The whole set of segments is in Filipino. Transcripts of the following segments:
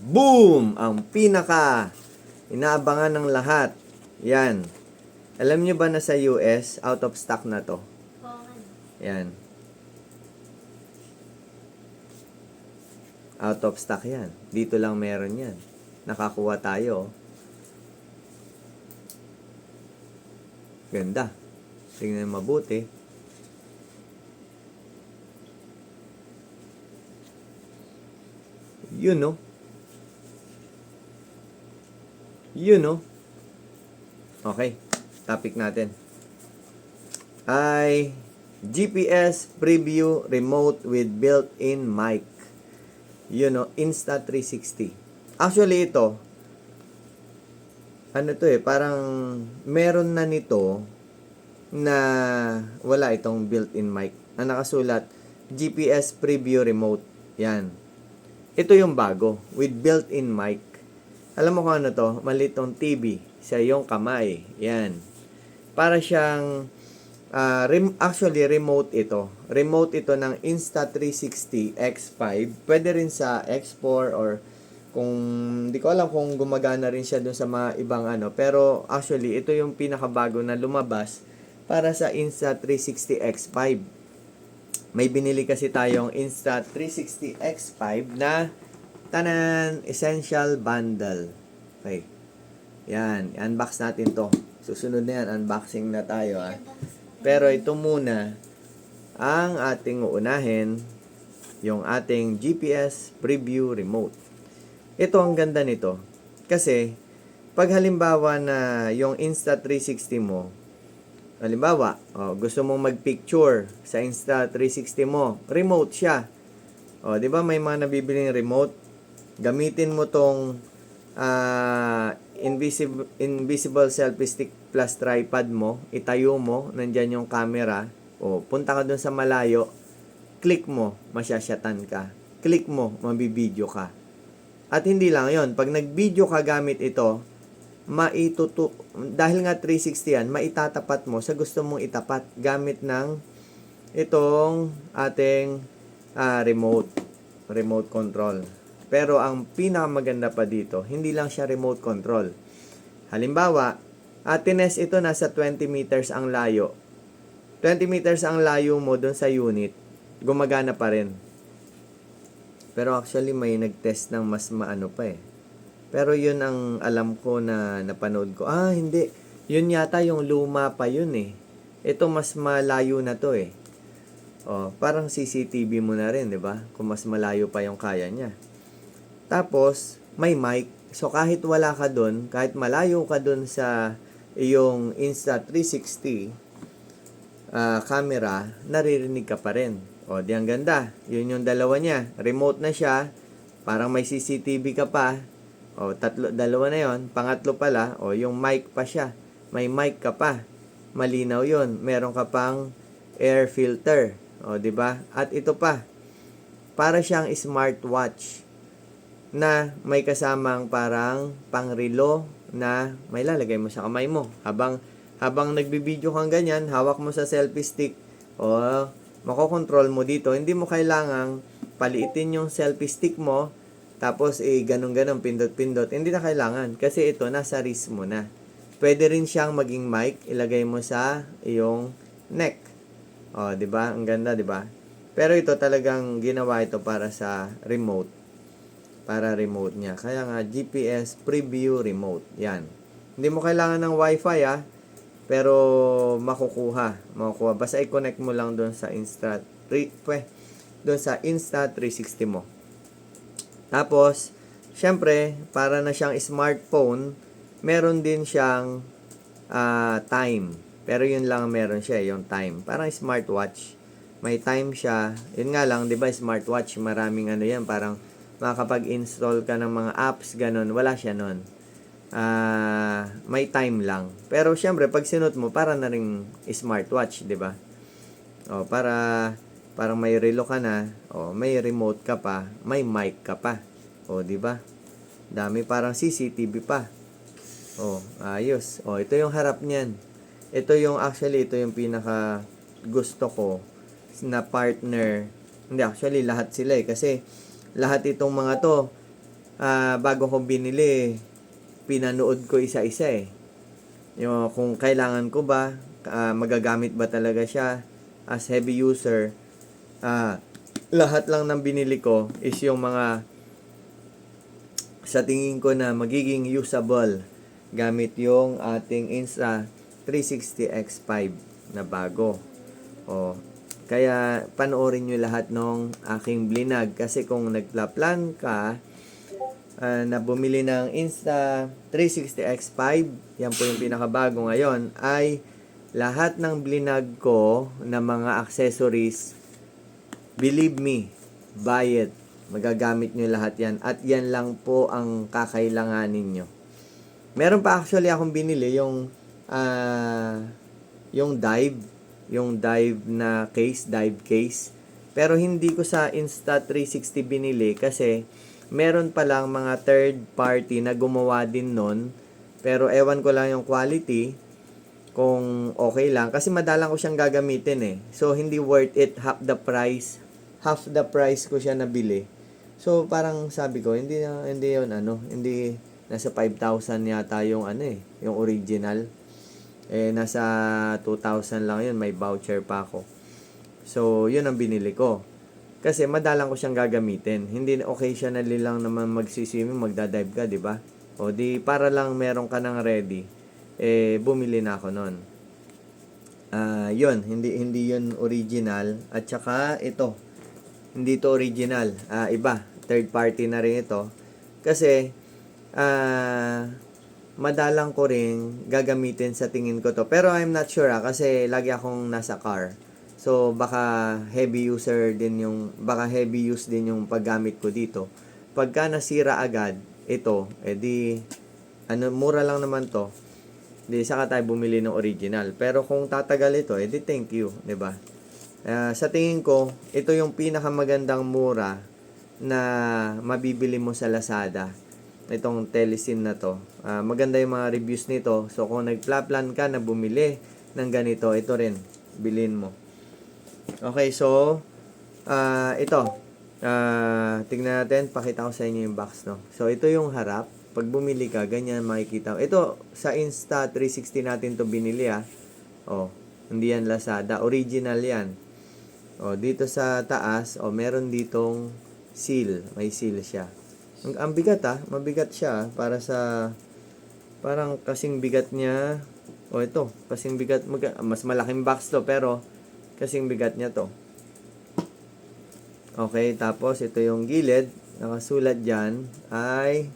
Boom! Ang pinaka inaabangan ng lahat. Yan. Alam nyo ba na sa US, out of stock na to? Yan. Out of stock yan. Dito lang meron yan. Nakakuha tayo. Ganda. Tingnan mabuti. Yun, no? Yun, no? Okay. Topic natin. Ay GPS preview remote with built-in mic. Yun, no? Insta360. Actually, ito, ano to eh, parang meron na nito na wala itong built-in mic. Ang nakasulat, GPS preview remote. Yan. Ito yung bago, with built-in mic. Alam mo kung ano to? Malitong TV sa iyong kamay. Yan. Para siyang, ah, rem- actually remote ito. Remote ito ng Insta360 X5. Pwede rin sa X4 or kung di ko alam kung gumagana rin siya dun sa mga ibang ano pero actually ito yung pinakabago na lumabas para sa Insta360 X5 may binili kasi tayong Insta360 X5 na tanan essential bundle okay yan unbox natin to susunod na yan unboxing na tayo ah pero ito muna ang ating uunahin yung ating GPS preview remote ito ang ganda nito. Kasi, pag halimbawa na yung Insta360 mo, halimbawa, oh, gusto mong mag-picture sa Insta360 mo, remote siya. Oh, 'di ba may mga nabibiling remote? Gamitin mo tong ah, invisible invisible selfie stick plus tripod mo, itayo mo, nandyan yung camera. O, punta ka dun sa malayo, click mo, masyasyatan ka. Click mo, mabibideo ka. At hindi lang yon pag nag-video ka gamit ito, maitutu dahil nga 360 yan, maitatapat mo sa gusto mong itapat gamit ng itong ating ah, remote remote control. Pero ang pinakamaganda pa dito, hindi lang siya remote control. Halimbawa, atines ito nasa 20 meters ang layo. 20 meters ang layo mo doon sa unit, gumagana pa rin. Pero actually may nag-test ng mas maano pa eh. Pero yun ang alam ko na napanood ko. Ah, hindi. Yun yata yung luma pa yun eh. Ito mas malayo na to eh. Oh, parang CCTV mo na rin, 'di ba? Kung mas malayo pa yung kaya niya. Tapos, may mic. So kahit wala ka doon, kahit malayo ka doon sa iyong Insta360 ah, camera, naririnig ka pa rin. O, di ang ganda. Yun yung dalawa niya. Remote na siya. Parang may CCTV ka pa. O, tatlo, dalawa na yon Pangatlo pala, o, yung mic pa siya. May mic ka pa. Malinaw yon Meron ka pang air filter. O, di ba? At ito pa. Para siyang smartwatch na may kasamang parang pangrilo na may lalagay mo sa kamay mo. Habang habang nagbibideo kang ganyan, hawak mo sa selfie stick o makokontrol mo dito. Hindi mo kailangang paliitin yung selfie stick mo tapos eh ganun-ganun pindot-pindot. Hindi na kailangan kasi ito nasa wrist mo na. Pwede rin siyang maging mic, ilagay mo sa iyong neck. O, 'di ba? Ang ganda, 'di ba? Pero ito talagang ginawa ito para sa remote. Para remote niya. Kaya nga GPS preview remote. Yan. Hindi mo kailangan ng wifi ah. Pero makukuha. Makukuha. Basta i-connect mo lang doon sa Insta pwe, doon sa Insta360 mo. Tapos, syempre, para na siyang smartphone, meron din siyang ah, time. Pero yun lang meron siya, yung time. Parang smartwatch. May time siya. Yun nga lang, di ba, smartwatch, maraming ano yan, parang makakapag-install ka ng mga apps, ganun. Wala siya nun. Ah, may time lang. Pero syempre, pag sinot mo, para na ring smartwatch, di ba? O, para parang may relo ka na, o may remote ka pa, may mic ka pa. O, di ba? Dami parang CCTV pa. O, ayos. O, ito yung harap niyan. Ito yung actually ito yung pinaka gusto ko na partner. Hindi actually lahat sila eh kasi lahat itong mga to ah, bago ko binili, pinanood ko isa-isa eh. Yung kung kailangan ko ba, ah, magagamit ba talaga siya as heavy user. Ah, lahat lang ng binili ko is yung mga sa tingin ko na magiging usable gamit yung ating Insta 360X5 na bago. O, kaya panoorin nyo lahat ng aking blinag kasi kung nagpla-plan ka ah, na bumili ng Insta 360X5, yan po yung pinakabago ngayon, ay lahat ng blinag ko na mga accessories, believe me, buy it. Magagamit nyo lahat yan. At yan lang po ang kakailanganin nyo. Meron pa actually akong binili yung ah yung dive, yung dive na case, dive case. Pero hindi ko sa Insta 360 binili kasi meron pa lang mga third party na gumawa din nun. Pero ewan ko lang yung quality kung okay lang kasi madalang ko siyang gagamitin eh. So hindi worth it half the price. Half the price ko siya nabili. So parang sabi ko hindi hindi 'yon ano, hindi nasa 5,000 yata yung ano eh, yung original. Eh nasa 2,000 lang 'yun, may voucher pa ako. So 'yun ang binili ko. Kasi madalang ko siyang gagamitin. Hindi occasionally lang naman magsiswimming, magda-dive ka, 'di ba? O di para lang meron ka ng ready eh bumili na ako noon. Ah, 'yun, hindi hindi 'yun original at saka ito. Hindi to original, ah iba, third party na rin ito. Kasi ah madalang ko rin gagamitin sa tingin ko to. Pero I'm not sure ah, kasi lagi akong nasa car. So baka heavy user din yung baka heavy use din yung paggamit ko dito. Pagka nasira agad ito, edi ano mura lang naman to. Di saka tayo bumili ng original. Pero kung tatagal ito, edi thank you, 'di ba? Ah, sa tingin ko, ito yung pinakamagandang mura na mabibili mo sa Lazada. Itong telesin na to. Ah, maganda yung mga reviews nito. So kung nagpla-plan ka na bumili ng ganito, ito rin bilhin mo. Okay, so ah ito. Ah, tingnan natin, pakita ko sa inyo yung box, no. So ito yung harap. Pag bumili ka, ganyan makikita. Ito sa Insta 360 natin to binili ah. Oh, hindi yan Lazada, original yan. Oh, dito sa taas, oh meron ditong seal, may seal siya. Ang, ang bigat ah, mabigat siya ah, para sa parang kasing bigat niya. Oh, ito, kasing bigat, maga- mas malaking box to pero kasing bigat niya to. Okay, tapos ito yung gilid. Nakasulat dyan ay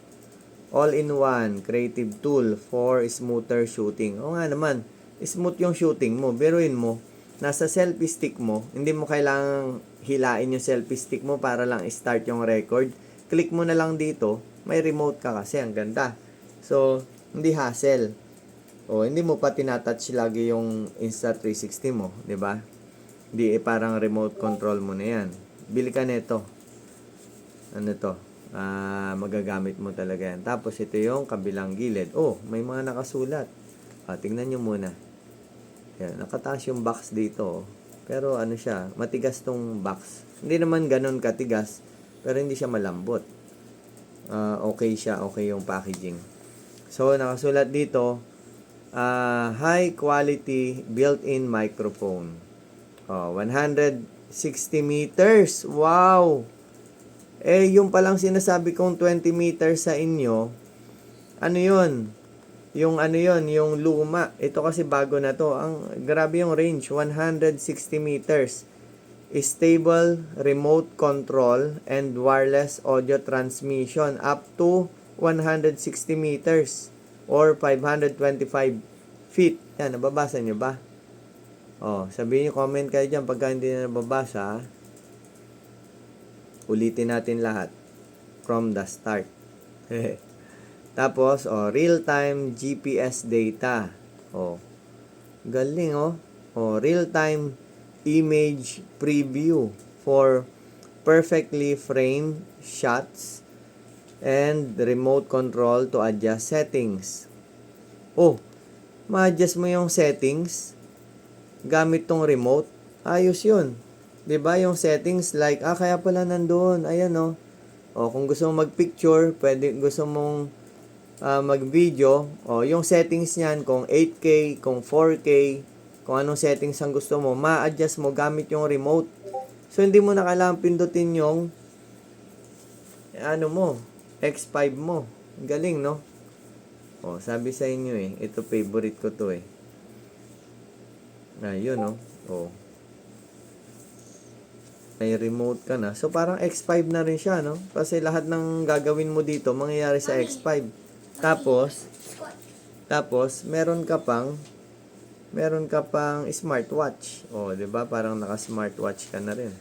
all-in-one creative tool for smoother shooting. O nga naman, smooth yung shooting mo. Biruin mo, nasa selfie stick mo, hindi mo kailangang hilain yung selfie stick mo para lang start yung record. Click mo na lang dito, may remote ka kasi, ang ganda. So, hindi hassle. O, hindi mo pa tinatouch lagi yung Insta360 mo, di ba? Hindi eh, parang remote control mo na yan. Bili ka nito. Ano to? Ah, magagamit mo talaga yan. Tapos ito yung kabilang gilid. Oh, may mga nakasulat. Ah, tingnan nyo muna. Yan, nakataas yung box dito. oh. Pero ano siya, matigas tong box. Hindi naman ganun katigas, pero hindi siya malambot. Ah, okay siya, okay yung packaging. So, nakasulat dito, ah, high quality built-in microphone. Oh, 160 meters. Wow! Eh, yung palang sinasabi kong 20 meters sa inyo, ano yun? Yung ano yun, yung luma. Ito kasi bago na to. Ang grabe yung range, 160 meters. Stable remote control and wireless audio transmission up to 160 meters or 525 feet. Yan, nababasa nyo ba? Oh, sabihin nyo, comment kayo dyan pagka hindi na nababasa. Ulitin natin lahat from the start. Tapos, oh, real-time GPS data. Oh, galing, oh. Oh, real-time image preview for perfectly framed shots and remote control to adjust settings. Oh, ma-adjust mo yung settings gamit tong remote. Ayos yun. ba yung settings like, ah, kaya pala nandoon. Ayan, oh. O kung gusto mong mag-picture, pwede gusto mong ah, mag-video, o yung settings niyan, kung 8K, kung 4K, kung anong settings ang gusto mo, ma-adjust mo gamit yung remote. So, hindi mo na kailangan pindutin yung ano mo, X5 mo. Galing, no? O, sabi sa inyo eh, ito favorite ko to eh. Ayun, no? O. May remote ka na. So, parang X5 na rin siya, no? Kasi lahat ng gagawin mo dito, mangyayari sa X5. Tapos, tapos, meron ka pang, meron ka pang smartwatch. O, di ba? Parang naka-smartwatch ka na rin.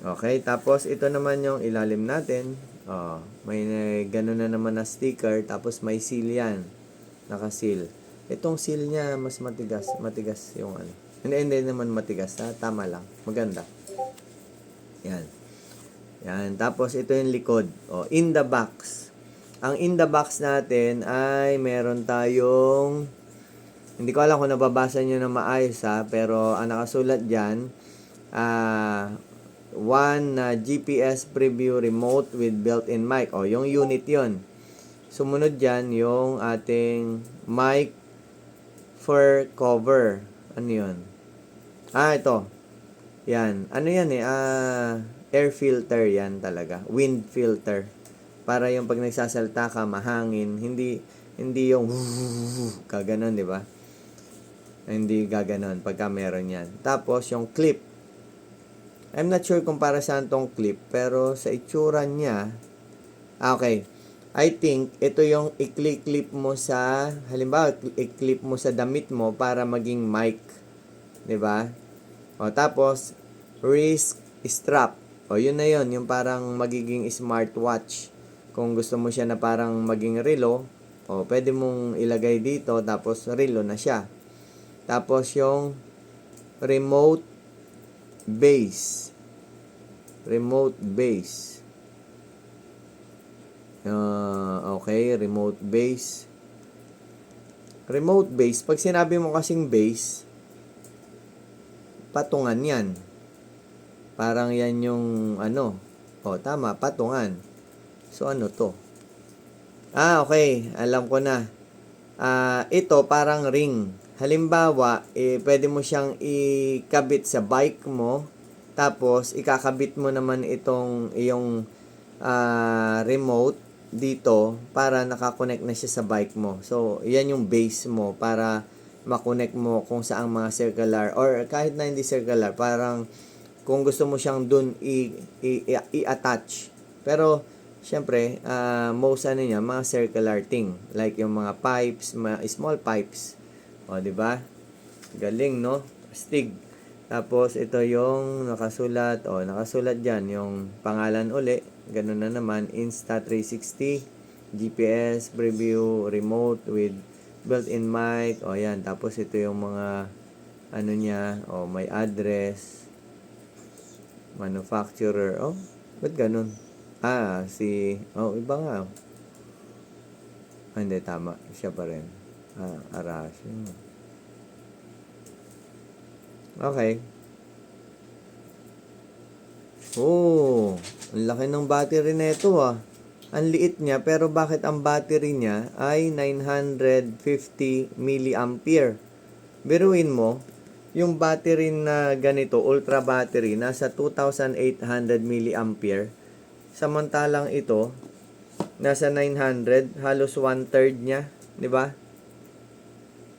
Okay, tapos ito naman yung ilalim natin. Oh, may ganun na naman na sticker, tapos may seal yan. Naka-seal. Itong seal niya mas matigas, matigas yung ano. Hindi, hindi naman matigas, ha? tama lang. Maganda. Yan. Yan, tapos ito yung likod. Oh, in the box. Ang in the box natin ay meron tayong hindi ko alam kung nababasa nyo na maayos ha, pero ang nakasulat dyan, ah, one na GPS preview remote with built-in mic. O, yung unit yon. Sumunod dyan, yung ating mic for cover. Ano yun? Ah, ito. Yan. Ano yan eh? Ah, air filter yan talaga. Wind filter. Para yung pag nagsasalta ka, mahangin. Hindi, hindi yung kaganon, di ba? Hindi gaganon pagka meron yan. Tapos, yung clip. I'm not sure kung para saan tong clip, pero sa itsura niya, ah, okay, I think ito yung i-clip mo sa, halimbawa, i-clip mo sa damit mo para maging mic. ba? O tapos, wrist strap. O yun na yun, yung parang magiging smartwatch. Kung gusto mo siya na parang maging relo, o pwede mong ilagay dito, tapos relo na siya. Tapos yung remote base. Remote base. Uh, okay, remote base. Remote base, pag sinabi mo kasing base, patungan yan. Parang yan yung ano. O, tama, patungan. So, ano to? Ah, okay. Alam ko na. Ah, ito parang ring. Halimbawa, eh, pwede mo siyang ikabit sa bike mo. Tapos, ikakabit mo naman itong iyong ah, remote dito para nakakonect na siya sa bike mo. So, yan yung base mo para makonect mo kung saang mga circular or kahit na hindi circular, parang kung gusto mo siyang dun i-attach. Pero, syempre, ah, most ano niya, mga circular thing. Like yung mga pipes, mga small pipes. O, di ba? Galing, no? Stig. Tapos, ito yung nakasulat. O, nakasulat dyan. Yung pangalan uli. Ganun na naman. Insta360. GPS, preview, remote with built-in mic. O, yan. Tapos, ito yung mga ano niya. O, may address. Manufacturer. Oh, ba't ganun? Ah, si... Oh, iba nga. Ah, hindi, tama. Siya pa rin. Arashi. Okay. Oh, ang laki ng battery nito ah. Ang liit niya, pero bakit ang battery niya ay 950 milliampere? Biruin mo, yung battery na ganito, ultra battery, nasa 2,800 milliampere. Samantalang ito, nasa 900, halos one-third niya, di ba?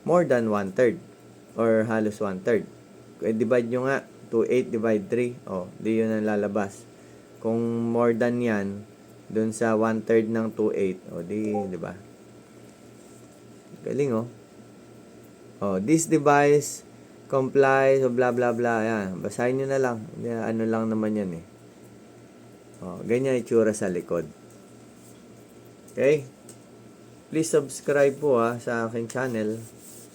More than one-third. Or halos one-third. Eh, divide nyo nga, 2,8 divide 3. Oh, di yun ang lalabas. Kung more than yan, dun sa one-third ng 2,8. Oh, di, di ba? Galing, oh. Oh, this device complies, so blah blah blah. Yan, basahin nyo na lang. Ano lang naman yan eh. Oh, ganyan itsura sa likod. Okay? Please subscribe po ha sa aking channel.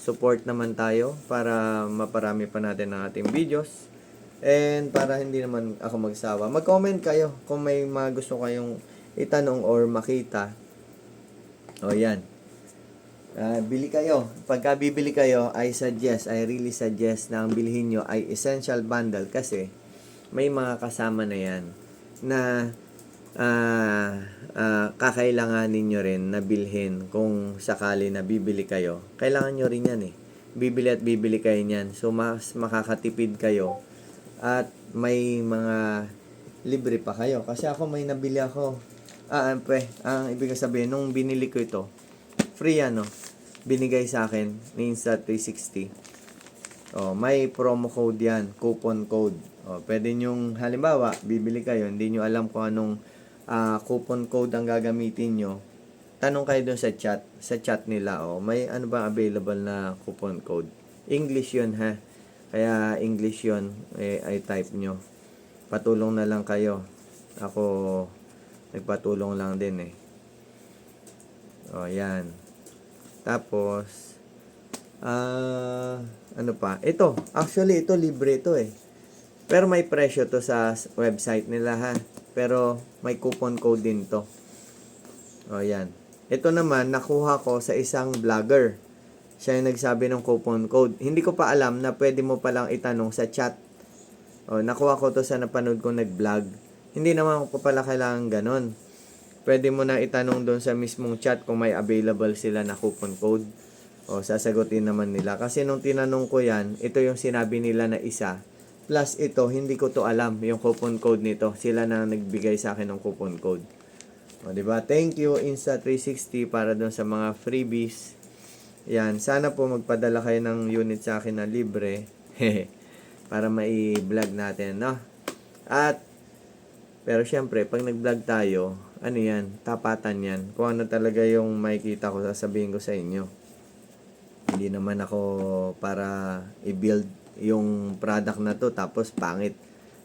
Support naman tayo para maparami pa natin ang ating videos. And para hindi naman ako magsawa. Mag-comment kayo kung may mga gusto kayong itanong or makita. O yan. Ah, bili kayo. Pagka bibili kayo, I suggest, I really suggest na ang bilhin nyo ay essential bundle kasi may mga kasama na yan na ah ah, kakailanganin nyo rin na bilhin kung sakali na bibili kayo. Kailangan nyo rin yan eh. Bibili at bibili kayo niyan. So, mas makakatipid kayo. At may mga libre pa kayo. Kasi ako may nabili ako. Ah, ah, pre, ang ibig sabihin, nung binili ko ito, free ano, binigay sa akin ni Insta360. Oh, may promo code yan, coupon code. Oh, pwede nyong, halimbawa, bibili kayo, hindi nyo alam kung anong ah, coupon code ang gagamitin nyo. Tanong kayo dun sa chat, sa chat nila, oh, may ano ba available na coupon code? English yun, ha? Kaya English yun, eh, ay type nyo. Patulong na lang kayo. Ako, nagpatulong lang din eh. O, yan. Tapos, ah, ano pa? Ito, actually, ito libre ito eh. Pero may presyo to sa website nila ha. Pero may coupon code din to. O, yan. Ito naman, nakuha ko sa isang vlogger. Siya yung nagsabi ng coupon code. Hindi ko pa alam na pwede mo palang itanong sa chat. O, nakuha ko to sa napanood ko nag-vlog. Hindi naman ko pala kailangan ganon. Pwede mo na itanong doon sa mismong chat kung may available sila na coupon code. O, sasagutin naman nila. Kasi nung tinanong ko yan, ito yung sinabi nila na isa. Plus ito, hindi ko to alam, yung coupon code nito. Sila na nagbigay sa akin ng coupon code. O, di ba? Thank you, Insta360, para doon sa mga freebies. Yan, sana po magpadala kayo ng unit sa akin na libre. para mai-vlog natin, no? At, pero syempre, pag nag-vlog tayo, ano yan, tapatan yan. Kung ano talaga yung makikita ko, sasabihin ko sa inyo. Hindi naman ako para i-build yung product na to, tapos pangit.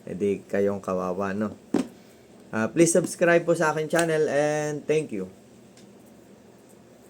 E kayong kawawa, no? Ah, please subscribe po sa akin channel and thank you.